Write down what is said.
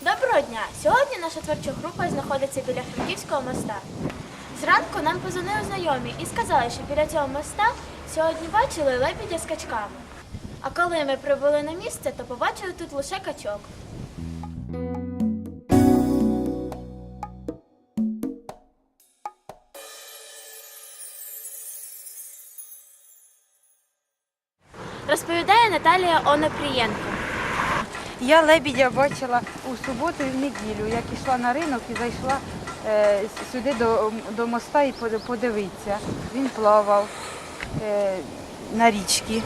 Доброго дня! Сьогодні наша творча група знаходиться біля Франківського моста. Зранку нам позвонили знайомі і сказали, що біля цього моста сьогодні бачили лебідя з качками. А коли ми прибули на місце, то побачили тут лише качок. Розповідає Наталія Онопрієнко. Я лебідя бачила у суботу і в неділю, як йшла на ринок і зайшла е, сюди до, до моста і подивитися. Він плавав е, на річці.